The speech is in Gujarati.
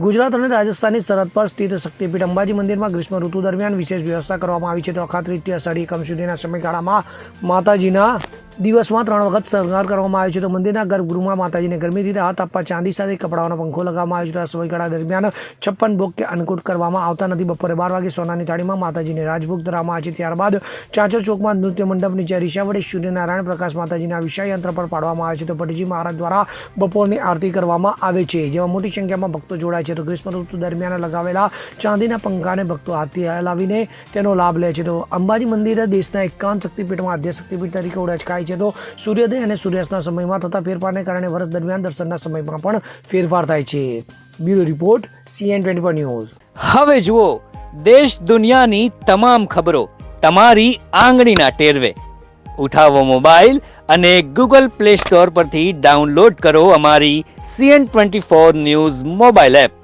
ગુજરાત અને રાજસ્થાનની સરહદ પર સ્થિત શક્તિપીઠ અંબાજી મંદિરમાં ગ્રીષ્મ ઋતુ દરમિયાન વિશેષ વ્યવસ્થા કરવામાં આવી છે. તો અખાત્રીજથી અષાઢી એકમ સુધીના સમયગાળામાં માતાજીના દિવસમાં ત્રણ વખત શણગાર કરવામાં આવ્યો છે. તો મંદિરના ગર્ભગૃહમાં માતાજીને ગરમીથી રાહત આપવા ચાંદી સાથે કપડાઓનો પંખો લગાવવામાં આવ્યો છે. આ સમયગાળા દરમિયાન છપ્પન ભોગ કે અન્નકૂટ કરવામાં આવતા નથી. બપોરે બાર વાગે સોનાની થાળીમાં માતાજીને રાજભોગ ધરવામાં આવે છે. ત્યારબાદ ચાચર ચોકમાં નૃત્ય મંડપ નીચે રિષા વડે સૂર્યનારાયણ પ્રકાશ માતાજીના વિષય યંત્ર પર પાડવામાં આવે છે. તો ભટ્ટજી મહારાજ દ્વારા બપોરની આરતી કરવામાં આવે છે. જેમાં મોટી સંખ્યામાં ભક્તો જોડાય છે. તો ગ્રીષ્મ ઋતુ દરમિયાન લગાવેલા ચાંદીના પંખાને ભક્તો હાથથી હલાવીને તેનો લાભ લે છે. તો અંબાજી મંદિર દેશના એકાવન શક્તિપીઠમાં આદ્ય શક્તિપીઠ તરીકે ઓળખાય છે તો સૂર્યોદય અને સૂર્યાસ્તના સમયમાં થતા ફેરફારને કારણે વર્ષ દરમિયાન દર્શનના સમયમાં પણ ફેરફાર થાય છે. Bureau report CN twenty four news. હવે જુઓ, દેશ દુનિયાની તમામ ખબરો તમારી આંગળીના ટેરવે. ઉઠાવો મોબાઈલ અને ગૂગલ પ્લે સ્ટોર પરથી ડાઉનલોડ કરો અમારી CN twenty four news mobile app.